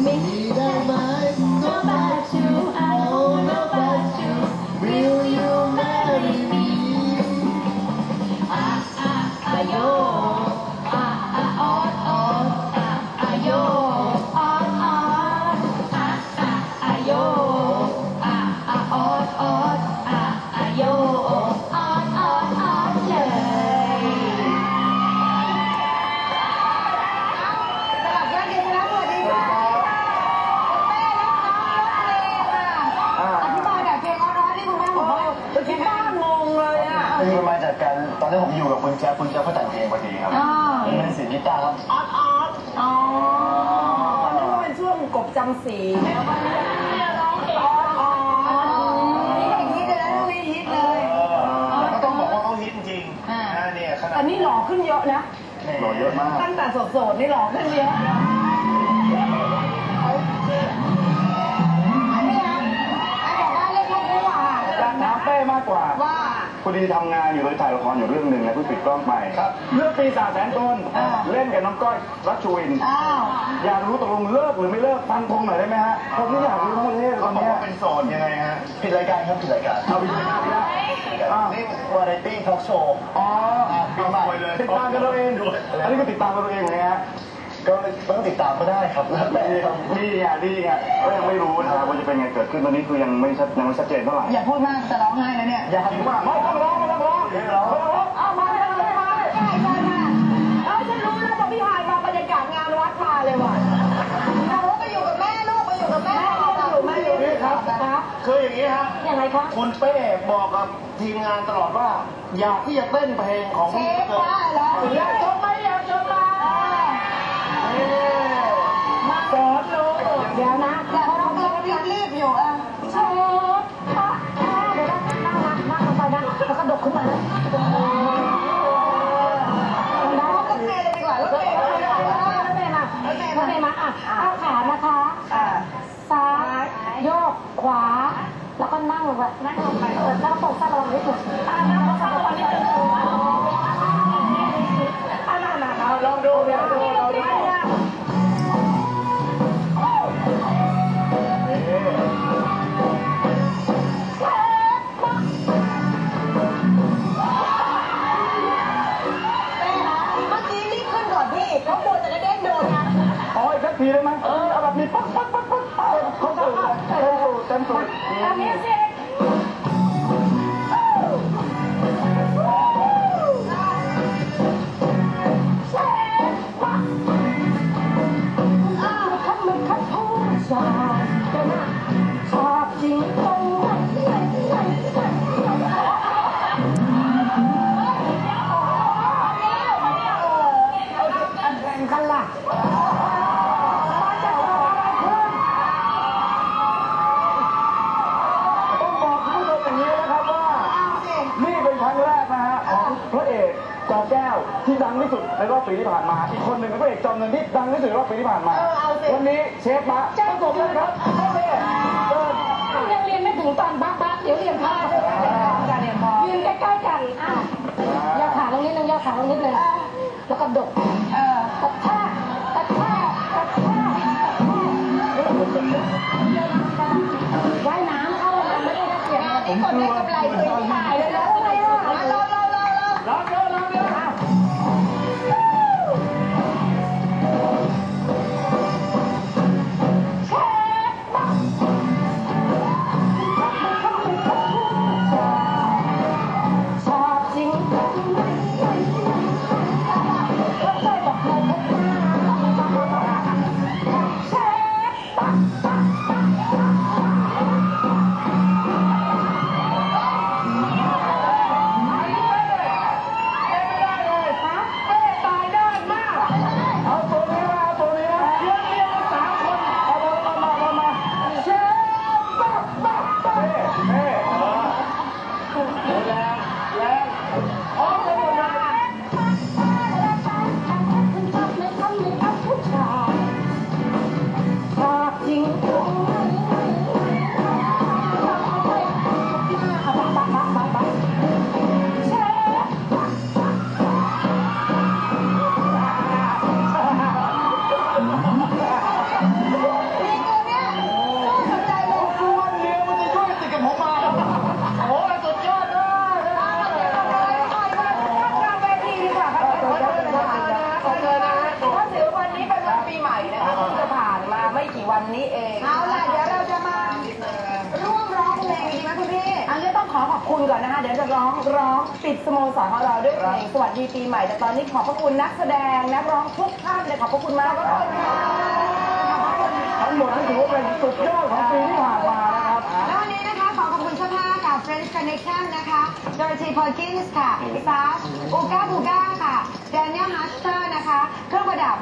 Mira, ตอนที่ผมอยู่กับคุณแจ๊คคุณแจ๊คเขาแต่งเพลงพอดีครับอ่าเป็นเสียงกีตาร์ครับออดออดอ๋อตอนนั้นก็เป็นช่วงกบจำศีลแล้วก็ออดออดนี่อย่างนี้เลยนะลูกนี้ฮิตเลย ก็ต้องบอกว่าเขาฮิตจริงๆนะเนี่ยขนาแต่ดนี่หล่อขึ้นเยอะนะ หล่อเยอะมาก ตั้งแต่โสดๆนี่หล่อขึ้นเยอะ อดีทำงานอยู่เลยถ่ายละครอยู่เรื่องหนึ่งนะเพิ่งปิดกล้องไปครับเรื่องปีศาจแสนตนอ่า เล่นกับน้องก้อยรัชชูวิน อ้าว อยากรู้ตกลงเลิกหรือไม่เลิกฟันธงหน่อยได้ไหมฮะผมนี่อยากรู้ทั้งประเทศตเขาอนบอกเนี้ยว่าเป็นโสดยังไงฮะผิดรายการครับผิดรายการเอาไปเลยนะอ้าวนี่วาไรตี้ทอล์กโชว์ อ๋อปีใหม่เลยติดตามกันเราเองอันนี้ก็ติดตามกันเราเองนะฮะก็ต้องติดตามก็ได้ครับแล้วแต่ครับดีไงดีไงก็ยังไม่รู้นะครับว่าจะเป็นไงเกิดขึ้นตอนนี้คือยังไม่ชัดยังไม่ชัดเจนเท่าไหร่ อย่าพูดมากจะร้องไห้แล้วเนี่ย อยากรู้ว่าไม่ ครับคืออย่างนี้ฮะยังไงคะคุณเป้บอกกับทีมงานตลอดว่า อยากที่จะเต้นเพลงของเชพี่ฟว่าเหร งลงไปนั่งลงไปเออแล้วก็ตกซะระวังนิดหนึ่งอ่านั่งลงซะระวังนิดหนึ่งอ่านั่งนะเอาลองดูเดี๋ยวดูเราดูเมื่อกี้รีบขึ้นก่อนพี่เขาโดนจะกระเด้งโดนนะอ๋ออีกสักทีได้ไหมเออเอาแบบนี้ปั๊บปั๊บปั๊บปั๊บเขาสูดเลยเขาสูดเต็มสูดอัน พระเอกจอแก้วที่ดังที่สุดในรอบปีที่ผ่านมา อีกคนหนึ่งเป็นพระเอกจอมเงินที่ดังที่สุดในรอบปีที่ผ่านมาวันนี้เชฟมาประกบเลยครับโอเคเชิญยังเรียนไม่ถึงตอนบักบักเดี๋ยวเรียนพลาดยืนใกล้ๆกันอ้าวย่อขาลงนิดนึงย่อขาลงนิดนึงแล้วก็ดกเออกระแทกกระแทกกระแทกว่ายน้ำเข้าน้ำไม่ได้นะเสียงนี่คนได้กำไรเคยถ่ายเลยนะสมัยก่อนนะ วันนี้เองเอาล่ะเดี๋ยวเราจะมาร่วมร้องเพลงดีไหมคุณพี่ อันนี้ต้องขอขอบคุณก่อนนะคะ เดี๋ยวจะร้องร้องปิดสโมสรของเราด้วยเพลงสวัสดีปีใหม่ แต่ตอนนี้ขอบพระคุณนักแสดงนักร้องทุกท่านเลยขอบพระคุณมากขอบพระคุณค่ะทั้งหมดนี่ถือว่าเป็นสุดยอดของปีที่ผ่านมานะครับแล้ววันนี้นะคะขอขอบคุณเสื้อผ้าค่ะ French Connection นะคะ Dorothy Perkins ค่ะ Sash Uga Buga ค่ะ Daniel Huster นะคะ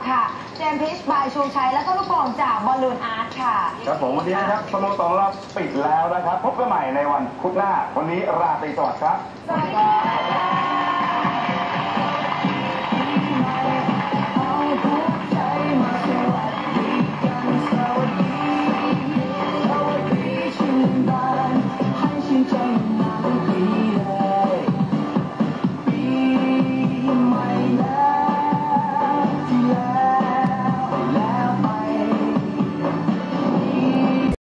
เครื่องประดับค่ะเจมพิชบายชูชัย แล้วก็ลูกโป่งจากบอลลูนอาร์ตค่ะ ครับผมวันนี้นะครับสโมสรเราปิดแล้วนะครับ พบกันใหม่ในวันพุธหน้า วันนี้ราตรีสวัสดิ์ครับ สวัสดีค่ะ